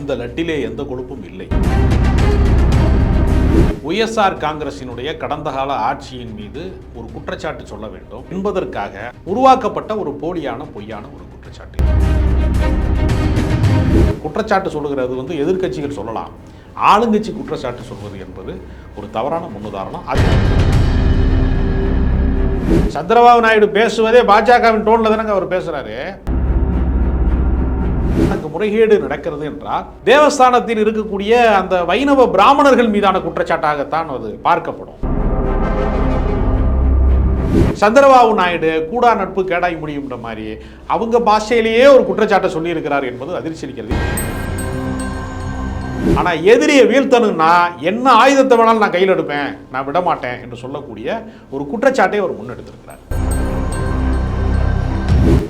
அந்த லட்டிலே எந்த கொழுப்பும் இல்லை. ஒய்எஸ்ஆர் காங்கிரசினுடைய கடந்த கால ஆட்சியின் மீது ஒரு குற்றச்சாட்டு சொல்ல வேண்டும் என்பதற்காக உருவாக்கப்பட்ட ஒரு போலியான பொய்யான ஒரு குற்றச்சாட்டு. குற்றச்சாட்டு சொல்லுகிறது வந்து எதிர்க்கட்சிகள் சொல்லலாம். ஆளுங்கட்சி குற்றச்சாட்டு சொல்வது என்பது ஒரு தவறான முன்னுதாரணம் அது. சந்திரபாபு நாயுடு பேசுவதே பாஜகவின் டோன்ல தானங்க அவர் பேசுறாரு. அங்கு முறைகேடு நடக்கிறது என்றால் தேவஸ்தானத்தில் இருக்கக்கூடிய அந்த வைணவ பிராமணர்கள் மீதான குற்றச்சாட்டாகத்தான் அது பார்க்கப்படும். சந்திரபாபு நாயுடு கூடா நட்பு கேடாய் முடியும்ன்ற மாதிரி அவங்க பாஷையிலேயே ஒரு குற்றச்சாட்டை சொல்லியிருக்கிறார் என்பது அதிர்ச்சி அளிக்கிறது ஆனா எதிரியை வீழ்த்தணும்னா என்ன ஆயுதத்தை வேணாலும் நான் கையில் எடுப்பேன் நான் விட மாட்டேன் என்று சொல்லக்கூடிய ஒரு குற்றச்சாட்டை அவர் முன்னெடுத்திருக்கிறார்.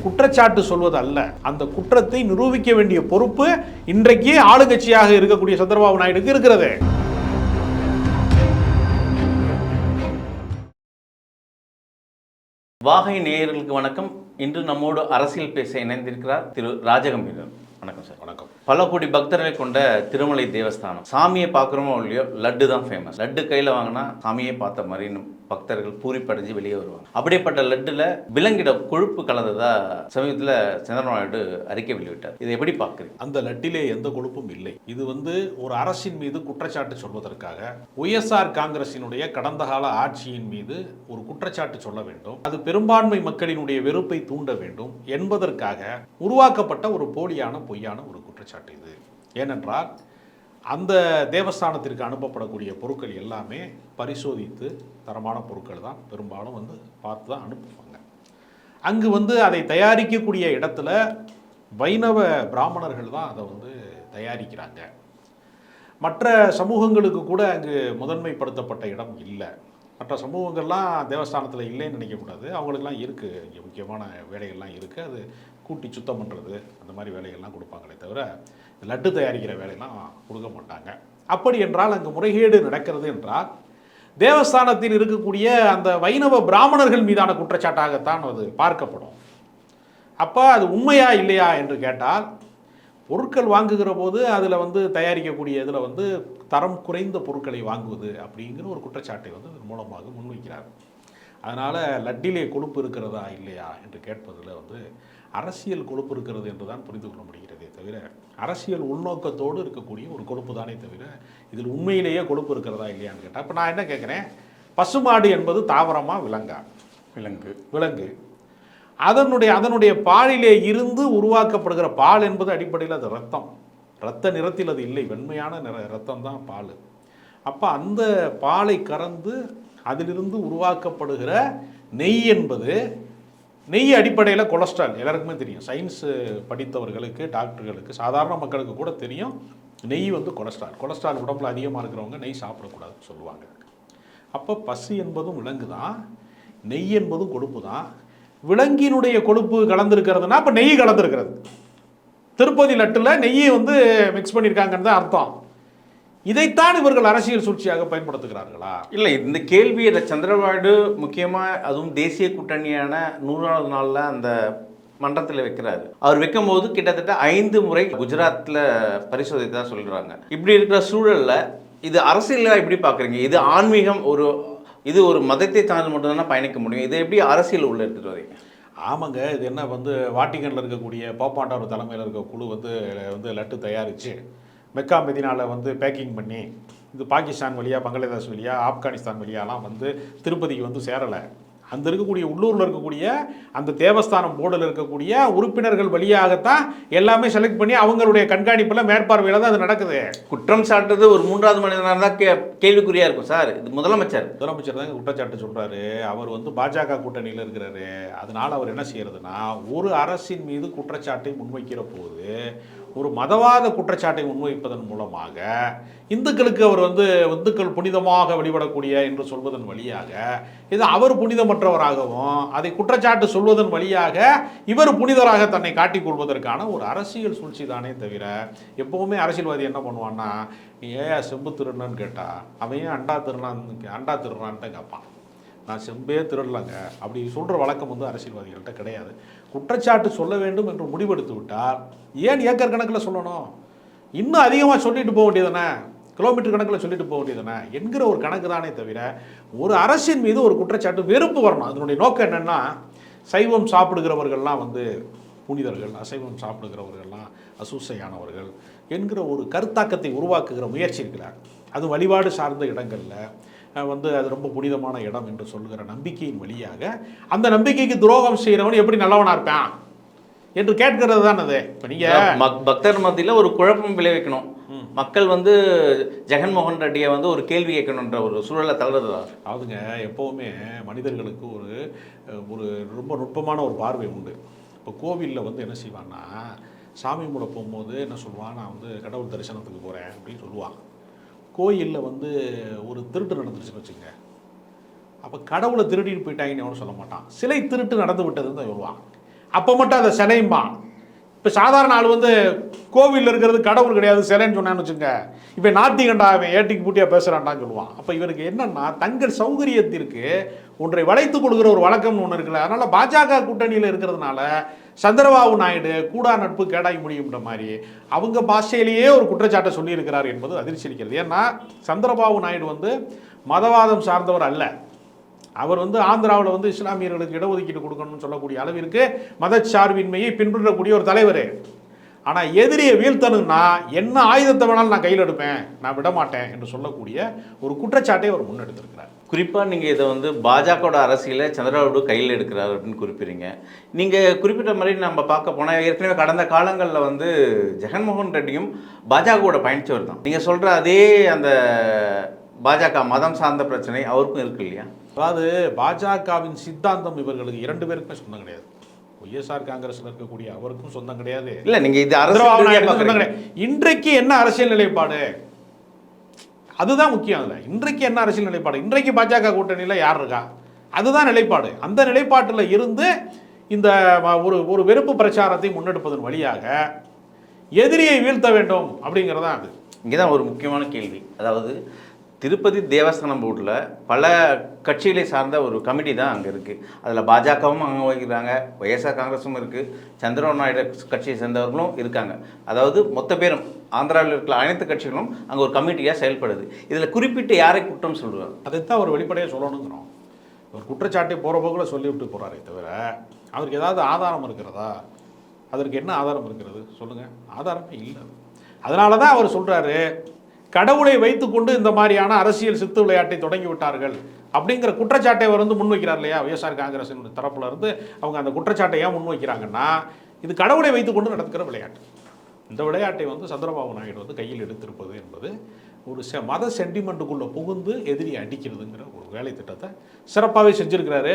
குற்றச்சாட்டு சொல்வது அல்ல அந்த குற்றத்தை நிரூபிக்க வேண்டிய பொறுப்பு இன்றைக்கு ஆளுங்கட்சியாக இருக்கக்கூடிய சந்திரபாபு நாயுடுக்கு இருக்கிறது. வாகை நேயர்களுக்கு வணக்கம். இன்று நம்மோடு அரசியல் பேச இணைந்திருக்கிறார் திரு ராஜகம்பீரன். வணக்கம் சார். வணக்கம். பல கோடி பக்தர்களை கொண்ட திருமலை தேவஸ்தானம். சாமியை பார்க்குறோமோ இல்லையோ லட்டு தான் ஃபேமஸ் லட்டு கையில் வாங்கினா சாமியை பார்த்த மாதிரி பக்தர்கள் பூரிப்படைஞ்சு வெளியே வருவாங்க. அப்படிப்பட்ட லட்டுல விலங்கிட கொழுப்பு கலந்ததா சமீபத்தில் சந்திரபாபு நாயுடு அறிக்கை வெளியிட்டார். இதை எப்படி பார்க்குறீங்க? அந்த லட்டிலே எந்த கொழுப்பும் இல்லை. இது வந்து ஒரு அரசின் மீது குற்றச்சாட்டு சொல்வதற்காக ஒய்எஸ்ஆர் காங்கிரசினுடைய கடந்த கால ஆட்சியின் மீது ஒரு குற்றச்சாட்டு சொல்ல வேண்டும். அது பெரும்பான்மை மக்களினுடைய வெறுப்பை தூண்ட வேண்டும். என்பதற்காக உருவாக்கப்பட்ட ஒரு போலியான பொய்யான ஒரு குற்றச்சாட்டு. இது ஏனென்றால் அந்த தேவஸ்தானத்திற்கு அனுப்பப்படக்கூடிய பொருட்கள் எல்லாமே பரிசோதித்து தரமான பொருட்கள் தான். பெரும்பாலும் வந்து பார்த்து தான் அனுப்புவாங்க. அங்கு வந்து அதை தயாரிக்கக்கூடிய இடத்துல வைணவ பிராமணர்கள் தான் அதை வந்து தயாரிக்கிறாங்க. மற்ற சமூகங்களுக்கு கூட அங்கு முதன்மைப்படுத்தப்பட்ட இடம் இல்லை. மற்ற சமூகங்கள்லாம் தேவஸ்தானத்தில் இல்லைன்னு நினைக்கக்கூடாது. அவங்களுக்குலாம் இருக்குது இங்கே முக்கியமான வேலைகள்லாம் இருக்குது அது கூட்டி சுத்தம் பண்ணுறது அந்த மாதிரி வேலைகள்லாம் கொடுப்பாங்களே தவிர லட்டு தயாரிக்கிற வேலையெல்லாம் கொடுக்க மாட்டாங்க. அப்படி என்றால் அங்கே முறைகேடு நடக்கிறது என்றால் தேவஸ்தானத்தில் இருக்கக்கூடிய அந்த வைணவ பிராமணர்கள் மீதான குற்றச்சாட்டாகத்தான் அது பார்க்கப்படும். அப்போ அது உண்மையா இல்லையா என்று கேட்டால் பொருட்கள் வாங்குகிற போது அதில் வந்து தயாரிக்கக்கூடிய இதில் வந்து தரம் குறைந்த பொருட்களை வாங்குவது அப்படிங்கிற ஒரு குற்றச்சாட்டை வந்து இதன் மூலமாக முன்வைக்கிறார். அதனால் லட்டிலே கொழுப்பு இருக்கிறதா இல்லையா என்று கேட்பதில் வந்து அரசியல் கொழுப்பு இருக்கிறது என்று தான் புரிந்து கொள்ள முடிகிறதே தவிர அரசியல் உள்நோக்கத்தோடு இருக்கக்கூடிய ஒரு கொழுப்பு தானே தவிர இதில் உண்மையிலேயே கொழுப்பு இருக்கிறதா இல்லையான்னு கேட்டால் இப்போ நான் என்ன கேட்குறேன்? பசுமாடு என்பது தாவரமா விலங்கா? விலங்கு. விலங்கு. அதனுடைய அதனுடைய பாலிலே இருந்து உருவாக்கப்படுகிற பால் என்பது அடிப்படையில் அது ரத்தம் இரத்த நிறத்தில் அது இல்லை. வெண்மையான நிற ரத்தம் தான் பால். அப்போ அந்த பாலை கறந்து அதிலிருந்து உருவாக்கப்படுகிற நெய் என்பது நெய் அடிப்படையில் கொலஸ்ட்ரால். எல்லாருக்குமே தெரியும். சயின்ஸு படித்தவர்களுக்கு டாக்டர்களுக்கு சாதாரண மக்களுக்கு கூட தெரியும். நெய் வந்து கொலஸ்ட்ரால். கொலஸ்ட்ரால் உடம்புல அதிகமாக இருக்கிறவங்க நெய் சாப்பிடக்கூடாதுன்னு சொல்லுவாங்க. அப்போ பசு என்பதும் விலங்கு தான் நெய் என்பதும் கொழுப்பு தான் விலங்கினுடைய கொழுப்பு கலந்துருக்கிறதுனா அப்போ நெய் கலந்துருக்கிறது. திருப்பதி லட்டில் நெய்யை வந்து மிக்ஸ் பண்ணியிருக்காங்கன்னு தான் அர்த்தம். இதைத்தான் இவர்கள் அரசியல் சூழ்ச்சியாக பயன்படுத்துகிறார்களா? இல்லை இந்த கேள்வி இந்த சந்திரபாடு முக்கியமாக அதுவும் தேசிய கூட்டணியான நூறாவது நாளில் அந்த மன்றத்தில் வைக்கிறாரு. அவர் வைக்கும்போது கிட்டத்தட்ட ஐந்து முறை குஜராத்தில் பரிசோதித்தா சொல்கிறாங்க இப்படி இருக்கிற சூழலில் இது அரசியலாக எப்படி பார்க்குறீங்க இது ஆன்மீகம் ஒரு இது ஒரு மதத்தை சார்ந்து மட்டும்தான் பயணிக்க முடியும்? இதை எப்படி அரசியல் உள்ள எடுத்துகிட்டு வரீங்க ஆமாங்க. இது என்ன வந்து வாட்டிகனில் இருக்கக்கூடிய போப்பாண்டவர் தலைமையில் இருக்க குழு வந்து வந்து லட்டு தயாரித்து மெக்கா மெதினாவில் வந்து பேக்கிங் பண்ணி இது பாகிஸ்தான் வழியாக பங்களாதேஷ் வழியாக ஆப்கானிஸ்தான் வழியாலாம் வந்து திருப்பதிக்கு வந்து சேரலை. அந்த இருக்கக்கூடிய உள்ளூரில் இருக்கக்கூடிய அந்த தேவஸ்தானம் போர்டில் இருக்கக்கூடிய உறுப்பினர்கள் வழியாகத்தான் எல்லாமே செலக்ட் பண்ணி அவங்களுடைய கண்காணிப்பில் மேற்பார்வையில் தான் அது நடக்குது. குற்றம் சாட்டுறது ஒரு மூன்றாவது மனிதனாக தான் கே கேள்விக்குறியாக இருக்கும் சார். இது முதலமைச்சர். முதலமைச்சர் தாங்க குற்றச்சாட்டு சொல்றாரு. அவர் வந்து பாஜக கூட்டணியில் இருக்கிறாரு. அதனால அவர் என்ன செய்யறதுன்னா ஒரு அரசின் மீது குற்றச்சாட்டை முன்வைக்கிற போது ஒரு மதவாத குற்றச்சாட்டை முன்வைப்பதன் மூலமாக இந்துக்களுக்கு அவர் வந்து இந்துக்கள் புனிதமாக வழிபடக்கூடிய என்று சொல்வதன் வழியாக இது அவர் புனிதமற்றவராகவும் அதை குற்றச்சாட்டு சொல்வதன் வழியாக இவர் புனிதராக தன்னை காட்டிக் கொள்வதற்கான ஒரு அரசியல் சூழ்ச்சி தானே தவிர எப்போவுமே அரசியல்வாதி என்ன பண்ணுவான்னா நீ ஏன் செம்பு திருடனன்னு கேட்டால் அவன் ஏன் அண்டா திருடான் அண்டா திருடுறான்ட்டு கேட்பான் நான் செம்பே திருடலங்க. அப்படி சொல்கிற வழக்கம் வந்து அரசியல்வாதிகள்கிட்ட கிடையாது. குற்றச்சாட்டு சொல்ல வேண்டும் என்று முடிவெடுத்து விட்டால் ஏன் ஏக்கர் கணக்கில் சொல்லணும்? இன்னும் அதிகமாக சொல்லிட்டு போக வேண்டியதானே கிலோமீட்டர் கணக்கில் சொல்லிட்டு போக வேண்டியதானே என்கிற ஒரு கணக்கு தானே தவிர ஒரு அரசின் மீது ஒரு குற்றச்சாட்டு வெறுப்பு வரணும். அதனுடைய நோக்கம் என்னென்னா சைவம் சாப்பிடுகிறவர்கள்லாம் வந்து புனிதர்கள் அசைவம் சாப்பிடுகிறவர்கள்லாம் அசூசையானவர்கள் என்கிற ஒரு கருத்தாக்கத்தை உருவாக்குகிற முயற்சி இருக்கிறார். அது வழிபாடு சார்ந்த இடங்களில் வந்து அது ரொம்ப புனிதமான இடம் என்று சொல்லுகிற நம்பிக்கையின் வழியாக அந்த நம்பிக்கைக்கு துரோகம் செய்கிறவன் எப்படி நல்லவனா இருப்பான் என்று கேட்கிறது தான் அது. இப்போ நீங்கள் பக்தர் மத்தியில் ஒரு குழப்பம் விளைவிக்கணும். மக்கள் வந்து ஜெகன்மோகன் ரெட்டியை வந்து ஒரு கேள்வி கேட்கணுன்ற ஒரு சூழலை தள்ளுறதா? அதாவதுங்க எப்போவுமே மனிதர்களுக்கு ஒரு ஒரு ரொம்ப நுட்பமான ஒரு பார்வை உண்டு. இப்போ கோவிலில் வந்து என்ன செய்வான்னா சாமி மூட போகும்போது என்ன சொல்லுவான் நான் வந்து கடவுள் தரிசனத்துக்கு போகிறேன் அப்படின்னு சொல்லுவான். கோயிலில் வந்து ஒரு திருட்டு நடந்துருச்சுன்னு வச்சுங்க அப்போ கடவுளை திருடிட்டு போயிட்டாங்கன்னு எவனும் சொல்ல மாட்டான். சிலை திருட்டு நடந்து விட்டதுன்னு தான் சொல்லுவான் அப்போ மட்டும் அதை சிலையும்பான் இப்போ சாதாரண ஆள் வந்து கோவிலில் இருக்கிறது கடவுள் கிடையாது சிலைன்னு சொன்னான்னு வச்சுங்க இப்போ நாட்டிகண்டா அவன் ஏட்டிக்கு பூட்டியாக பேசுகிறான்டான்னு சொல்லுவான். அப்போ இவருக்கு என்னென்னா தங்கள் சௌகரியத்திற்கு ஒன்றை வளைத்துக் கொடுக்குற ஒரு வழக்கம்னு ஒன்று இருக்குல்ல. அதனால் பாஜக கூட்டணியில் இருக்கிறதுனால சந்திரபாபு நாயுடு கூடா நட்பு கேடாய் முடியும்ன்ற மாதிரி அவங்க பாஷையிலேயே ஒரு குற்றச்சாட்டை சொல்லியிருக்கிறார் என்பது அதிர்ச்சி அளிக்கிறது ஏன்னா சந்திரபாபு நாயுடு வந்து மதவாதம் சார்ந்தவர் அல்ல. அவர் வந்து ஆந்திராவில் வந்து இஸ்லாமியர்களுக்கு இடஒதுக்கீடு கொடுக்கணும்னு சொல்லக்கூடிய அளவிற்கு மதச்சார்பின்மையை பின்பற்றக்கூடிய ஒரு தலைவர். ஆனால் எதிரியை வீழ்த்தணும்னா என்ன ஆயுதத்தை வேணாலும் நான் கையில் எடுப்பேன் நான் விட மாட்டேன் என்று சொல்லக்கூடிய ஒரு குற்றச்சாட்டை அவர் முன்னெடுத்திருக்கிறார். குறிப்பாக நீங்கள் இதை வந்து பாஜகவோட அரசியலை சந்திரபாபு கையில் எடுக்கிறார் அப்படின்னு குறிப்பிடுறீங்க. நீங்கள் குறிப்பிட்ட மாதிரி நம்ம பார்க்க போனால் ஏற்கனவே கடந்த காலங்களில் வந்து ஜெகன்மோகன் ரெட்டியும் பாஜகவோட பயணிச்சவர் தான். நீங்கள் சொல்கிற அதே அந்த பாஜக மதம் சார்ந்த பிரச்சனை அவருக்கும் இருக்கு இல்லையா? அதாவது பாஜகவின் சித்தாந்தம் இவர்களுக்கு இரண்டு பேருக்குமே சொந்தம் கிடையாது. ஒய்எஸ்ஆர் காங்கிரஸ்ல இருக்கக்கூடிய அவருக்கும் சொந்தம் கிடையாது. இல்லை நீங்கள் இது அரசியல் இன்றைக்கு என்ன அரசியல் நிலைப்பாடு? அதுதான் முக்கியம் அதில். இன்றைக்கு என்ன அரசியல் நிலைப்பாடு? இன்றைக்கு பாஜக கூட்டணியில் யார் இருக்கா? அதுதான் நிலைப்பாடு. அந்த நிலைப்பாட்டில் இருந்து இந்த ஒரு ஒரு வெறுப்பு பிரச்சாரத்தை முன்னெடுப்பதன் வழியாக எதிரியை வீழ்த்த வேண்டும் அப்படிங்கிறதான் அது. இங்கே தான் ஒரு முக்கியமான கேள்வி. அதாவது திருப்பதி தேவஸ்தானம் போர்டில் பல கட்சிகளை சார்ந்த ஒரு கமிட்டி தான் அங்கே இருக்குது அதில் பாஜகவும் அங்கே வகிக்கிறாங்க ஒய்எஸ்ஆர் காங்கிரஸும் இருக்குது சந்திரபாபு நாயுடு கட்சியை சேர்ந்தவர்களும் இருக்காங்க. அதாவது மொத்த பேரும் ஆந்திராவில் இருக்கிற அனைத்து கட்சிகளும் அங்கே ஒரு கமிட்டியாக செயல்படுது. இதில் குறிப்பிட்டு யாரை குற்றம் சொல்லுவாங்க அதைத்தான் அவர் வெளிப்படையாக சொல்லணுங்கிறோம் ஒரு குற்றச்சாட்டை போகிற போக்கில் சொல்லிவிட்டு போகிறாரே தவிர அவருக்கு ஏதாவது ஆதாரம் இருக்கிறதா? அதற்கு என்ன ஆதாரம் இருக்கிறது? சொல்லுங்கள் ஆதாரமே இல்லை. அதனால தான் அவர் சொல்கிறாரு கடவுளை வைத்துக்கொண்டு இந்த மாதிரியான அரசியல் சித்து விளையாட்டை தொடங்கி விட்டார்கள் அப்படிங்கிற குற்றச்சாட்டை அவர் வந்து முன்வைக்கிறார் இல்லையா? ஒய்எஸ்ஆர் காங்கிரஸ் தரப்புல இருந்து அவங்க அந்த குற்றச்சாட்டை ஏன் முன்வைக்கிறாங்கன்னா இது கடவுளை வைத்துக்கொண்டு நடக்கிற விளையாட்டு. இந்த விளையாட்டை வந்து சந்திரபாபு நாயுடு வந்து கையில் எடுத்திருப்பது என்பது ஒரு செ மத சென்டிமெண்ட்டுக்குள்ளே புகுந்து எதிரி அடிக்கிறதுங்கிற ஒரு வேலை திட்டத்தை சிறப்பாகவே செஞ்சுருக்கிறாரு.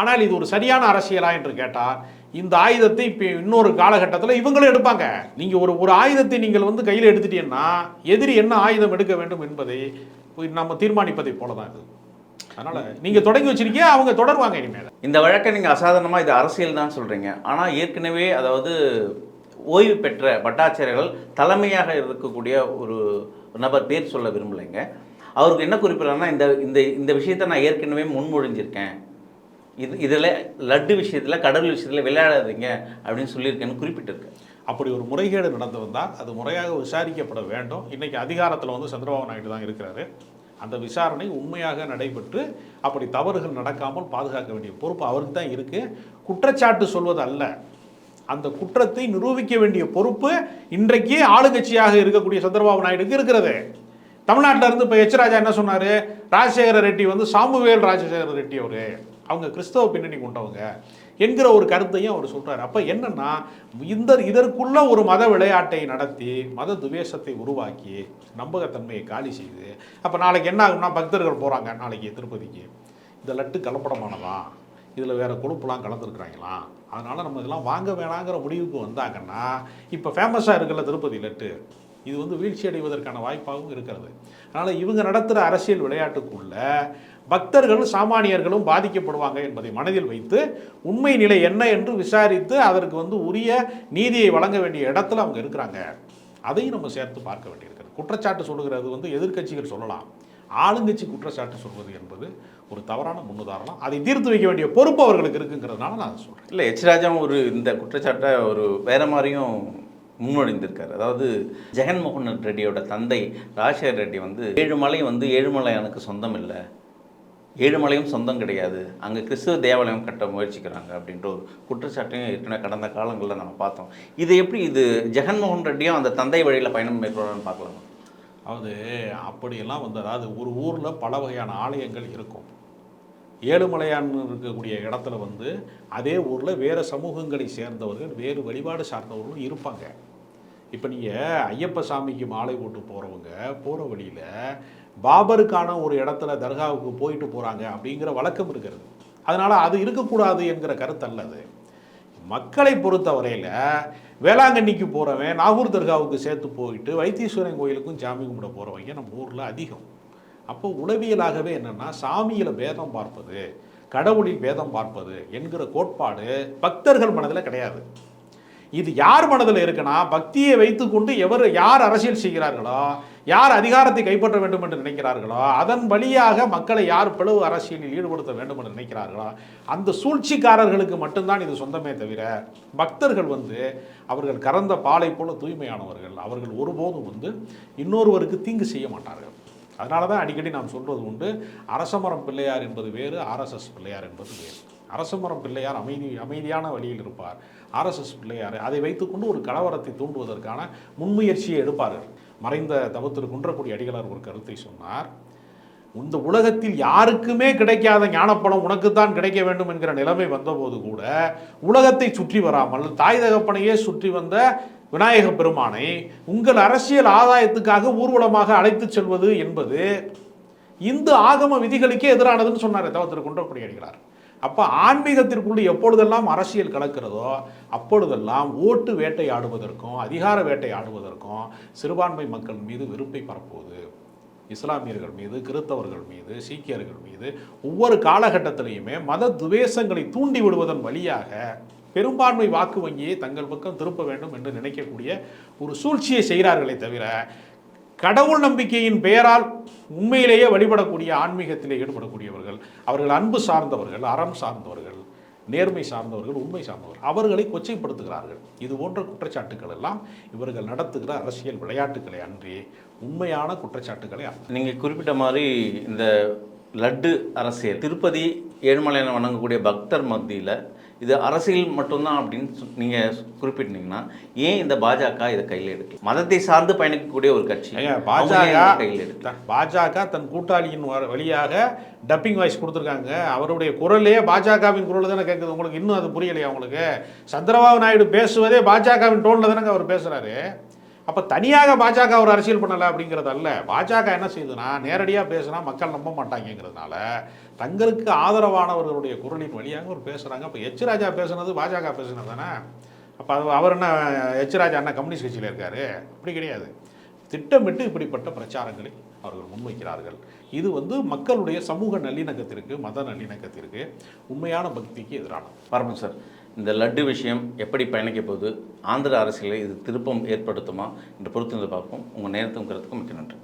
ஆனால் இது ஒரு சரியான அரசியலா என்று கேட்டால் இந்த ஆயுதத்தை இப்போ இன்னொரு காலகட்டத்தில் இவங்களும் எடுப்பாங்க. நீங்கள் ஒரு ஒரு ஆயுதத்தை நீங்கள் வந்து கையில் எடுத்துட்டீங்கன்னா எதிரி என்ன ஆயுதம் எடுக்க வேண்டும் என்பதை நம்ம தீர்மானிப்பதை போல தான் இது. அதனால் நீங்கள் தொடங்கி வச்சிருக்கீங்க அவங்க தொடருவாங்க இனிமேல். இந்த வழக்கை நீங்கள் அசாதாரணமாக இது அரசியல் தான் சொல்கிறீங்க ஆனால் ஏற்கனவே அதாவது ஓய்வு பெற்ற வட்டாட்சியர்கள் தலைமையாக இருக்கக்கூடிய ஒரு நபர் பேர் சொல்ல விரும்பலைங்க. அவருக்கு என்ன குறிப்பிடறாங்கன்னா இந்த இந்த இந்த விஷயத்தை நான் ஏற்கனவே முன்மொழிஞ்சிருக்கேன். இது இதில் லட்டு விஷயத்தில் கடவுள் விஷயத்தில் விளையாடாதீங்க அப்படின்னு சொல்லியிருக்கேன்னு குறிப்பிட்டிருக்கேன் அப்படி ஒரு முறைகேடு நடந்து வந்தால் அது முறையாக விசாரிக்கப்பட வேண்டும். இன்றைக்கி அதிகாரத்தில் வந்து சந்திரபாபு நாயுடு தான் இருக்கிறாரு. அந்த விசாரணை உண்மையாக நடைபெற்று அப்படி தவறுகள் நடக்காமல் பாதுகாக்க வேண்டிய பொறுப்பு அவருக்கு தான் இருக்குது குற்றச்சாட்டு சொல்வது அல்ல. அந்த குற்றத்தை நிரூபிக்க வேண்டிய பொறுப்பு இன்றைக்கு ஆளுங்கட்சியாக இருக்கக்கூடிய சந்திரபாபு நாயுடுக்கு இருக்கிறது. தமிழ்நாட்டில் இருந்து இப்போ எச் ராஜா என்ன சொன்னார்? ராஜசேகர ரெட்டி வந்து சாமுவேல் ராஜசேகர ரெட்டி அவர். அவங்க கிறிஸ்தவ பின்னணி கொண்டவங்க என்கிற ஒரு கருத்தையும் அவர் சொல்கிறார் அப்போ என்னென்னா இந்த இதற்குள்ள ஒரு மத விளையாட்டை நடத்தி மத துவேஷத்தை உருவாக்கி நம்பகத்தன்மையை காலி செய்து அப்போ நாளைக்கு என்ன ஆகும்னா பக்தர்கள் போகிறாங்க நாளைக்கு திருப்பதிக்கு. இந்த லட்டு கலப்படமானதா? இதில் வேறு கொழுப்புலாம் கலந்துருக்குறாங்களாம் அதனால் நம்ம இதெல்லாம் வாங்க வேணாங்கிற முடிவுக்கு வந்தாங்கன்னா இப்போ ஃபேமஸாக இருக்குல்ல திருப்பதி லட்டு. இது வந்து வீழ்ச்சி அடைவதற்கான வாய்ப்பாகவும் இருக்கிறது. அதனால் இவங்க நடத்துகிற அரசியல் விளையாட்டுக்குள்ள பக்தர்களும் சாமானியர்களும் பாதிக்கப்படுவாங்க என்பதை மனதில் வைத்து உண்மை நிலை என்ன என்று விசாரித்து அதற்கு வந்து உரிய நீதியை வழங்க வேண்டிய இடத்துல அவங்க இருக்கிறாங்க. அதையும் நம்ம சேர்த்து பார்க்க வேண்டியிருக்கிறது. குற்றச்சாட்டு சொல்லுகிறது வந்து எதிர்க்கட்சிகள் சொல்லலாம். ஆளுங்கட்சி குற்றச்சாட்டு சொல்வது என்பது ஒரு தவறான முன்னுதாரணம். அதை தீர்த்து வைக்க வேண்டிய பொறுப்பு அவர்களுக்கு இருக்குங்கிறதுனால நான் அதை சொல்கிறேன் இல்லை எச் ராஜா ஒரு இந்த குற்றச்சாட்டை ஒரு வேற மாதிரியும் முன்மொழிந்திருக்காரு. அதாவது ஜெகன்மோகன் ரெட்டியோட தந்தை ராஜசேகர் ரெட்டி வந்து ஏழுமலை வந்து ஏழுமலையானுக்கு சொந்தம் இல்லை. ஏழுமலையும் சொந்தம் கிடையாது. அங்கே கிறிஸ்துவ தேவாலயம் கட்ட முயற்சிக்கிறாங்க அப்படின்ற ஒரு குற்றச்சாட்டையும் ஏற்கனவே கடந்த காலங்களில் நம்ம பார்த்தோம். இது எப்படி இது ஜெகன்மோகன் ரெட்டியும் அந்த தந்தை வழியில் பயணம் மேற்கொள்ளணும்னு பார்க்கலாம்? அதாவது அப்படியெல்லாம் வந்து அதாவது ஒரு ஊரில் பல வகையான ஆலயங்கள் இருக்கும். ஏழுமலையான் இருக்கக்கூடிய இடத்துல வந்து அதே ஊரில் வேறு சமூகங்களை சேர்ந்தவர்கள் வேறு வழிபாடு சார்ந்தவர்களும் இருப்பாங்க. இப்போ நீங்கள் ஐயப்ப சாமிக்கு மாலை போட்டு போகிறவங்க போகிற வழியில் பாபருக்கான ஒரு இடத்துல தர்காவுக்கு போயிட்டு போகிறாங்க அப்படிங்கிற வழக்கம் இருக்கிறது. அதனால் அது இருக்கக்கூடாது என்கிற கருத்து அல்லது மக்களை பொறுத்தவரையில் வேளாங்கண்ணிக்கு போகிறவன் நாகூர் தர்காவுக்கு சேர்த்து போயிட்டு வைத்தீஸ்வரன் கோயிலுக்கும் சாமி கும்பிட போகிறவங்க நம்ம ஊரில் அதிகம். அப்போ உளவியலாகவே என்னென்னா சாமியில் பேதம் பார்ப்பது கடவுளில் பேதம் பார்ப்பது என்கிற கோட்பாடு பக்தர்கள் மனதில் கிடையாது. இது யார் மனதில் இருக்குன்னா பக்தியை வைத்துக்கொண்டு எவர் யார் அரசியல் செய்கிறார்களோ யார் அதிகாரத்தை கைப்பற்ற வேண்டும் என்று நினைக்கிறார்களோ அதன் வழியாக மக்களை யார் பிளவு அரசியலில் ஈடுபடுத்த வேண்டும் என்று நினைக்கிறார்களோ அந்த சூழ்ச்சிக்காரர்களுக்கு மட்டும்தான் இது சொந்தமே தவிர பக்தர்கள் வந்து அவர்கள் கறந்த பாலை போல தூய்மையானவர்கள். அவர்கள் ஒருபோதும் வந்து இன்னொருவருக்கு தீங்கு செய்ய மாட்டார்கள். அதனால தான் அடிக்கடி நாம் சொல்வது உண்டு அரசமரம் பிள்ளையார் என்பது வேறு ஆர்எஸ்எஸ் பிள்ளையார் என்பது வேறு. அரசமரம் பிள்ளையார் அமைதி அமைதியான வழியில் இருப்பார். ஆர்எஸ்எஸ் பிள்ளையார் அதை வைத்துக்கொண்டு ஒரு கலவரத்தை தூண்டுவதற்கான முன்முயற்சியை எடுப்பார்கள் மறைந்த தவத்திரு குன்றக்குடி அடிகளார் ஒரு கருத்தை சொன்னார். இந்த உலகத்தில் யாருக்குமே கிடைக்காத ஞானப்பணம் உனக்குத்தான் கிடைக்க வேண்டும் என்கிற நிலைமை வந்தபோது கூட உலகத்தை சுற்றி வராமல் தாய் தகப்பனையே சுற்றி வந்த விநாயக பெருமானை உங்கள் அரசியல் ஆதாயத்துக்காக ஊர்வலமாக அழைத்து செல்வது என்பது இந்து ஆகம விதிகளுக்கே எதிரானதுன்னு சொன்னார் தவத்திரு குன்றக்குடி அடிகளார். அப்போ ஆன்மீகத்திற்குள்ளே எப்பொழுதெல்லாம் அரசியல் கலக்கிறதோ அப்பொழுதெல்லாம் ஓட்டு வேட்டையாடுவதற்கும் அதிகார வேட்டையாடுவதற்கும் சிறுபான்மை மக்கள் மீது வெறுப்பை பரப்புவது இஸ்லாமியர்கள் மீது கிறித்தவர்கள் மீது சீக்கியர்கள் மீது ஒவ்வொரு காலகட்டத்திலையுமே மத துவேஷங்களை தூண்டி விடுவதன் வழியாக பெரும்பான்மை வாக்கு வங்கியை தங்கள் பக்கம் திருப்ப வேண்டும் என்று நினைக்கக்கூடிய ஒரு சூழ்ச்சியை செய்கிறார்களே தவிர கடவுள் நம்பிக்கையின் பெயரால் உண்மையிலேயே வழிபடக்கூடிய ஆன்மீகத்திலே ஈடுபடக்கூடியவர்கள் அவர்கள் அன்பு சார்ந்தவர்கள் அறம் சார்ந்தவர்கள் நேர்மை சார்ந்தவர்கள் உண்மை சார்ந்தவர்கள் அவர்களை கொச்சைப்படுத்துகிறார்கள். இது போன்ற குற்றச்சாட்டுகள் எல்லாம் இவர்கள் நடத்துகிற அரசியல் விளையாட்டுகளை அன்றி உண்மையான குற்றச்சாட்டுகளை நீங்கள் குறிப்பிட்ட மாதிரி இந்த லட்டு அரசியல் திருப்பதி ஏழுமலையான வணங்கக்கூடிய பக்தர் மத்தியில் இது அரசியல் மட்டும்தான் அப்படின்னு நீங்கள் குறிப்பிட்டீங்கன்னா ஏன் இந்த பாஜக இதை கையில் எடுக்கல? மதத்தை சார்ந்து பயணிக்கக்கூடிய ஒரு கட்சி. பாஜக கையில் எடுக்கல. த- பாஜக தன் கூட்டாளியின் வழியாக டப்பிங் வாய்ஸ் கொடுத்துருக்காங்க. அவருடைய குரலே பாஜகவின் குரல் தானே கேட்குது உங்களுக்கு இன்னும் அது புரியலையா உங்களுக்கு? சந்திரபாபு நாயுடு பேசுவதே பாஜகவின் டோனில் தானங்க அவர் பேசுகிறாரு அப்போ தனியாக பாஜக ஒரு அரசியல் பண்ணலை அப்படிங்கிறதல்ல பாஜக என்ன செய்யுதுன்னா நேரடியாக பேசுனா மக்கள் நம்ப மாட்டாங்கங்கிறதுனால தங்களுக்கு ஆதரவானவர்களுடைய குரலின் வழியாக அவர் பேசுகிறாங்க அப்போ எச் ராஜா பேசுனது பாஜக பேசுனது தானே? அப்போ அது அவர் என்ன எச் ராஜா என்ன கம்யூனிஸ்ட் கட்சியில் இருக்கார்? அப்படி கிடையாது. திட்டமிட்டு இப்படிப்பட்ட பிரச்சாரங்களை அவர்கள் முன்வைக்கிறார்கள். இது வந்து மக்களுடைய சமூக நல்லிணக்கத்திற்கு மத நல்லிணக்கத்திற்கு உண்மையான பக்திக்கு எதிரானது. பரமன் சார் இந்த லட்டு விஷயம் எப்படி பயணிக்க போகுது? ஆந்திர அரசியலை இது திருப்பம் ஏற்படுத்துமா என்று பொறுத்து பார்ப்போம். உங்கள் நேரத்துக்கும் கருத்துக்கும் மிக்க நன்றி.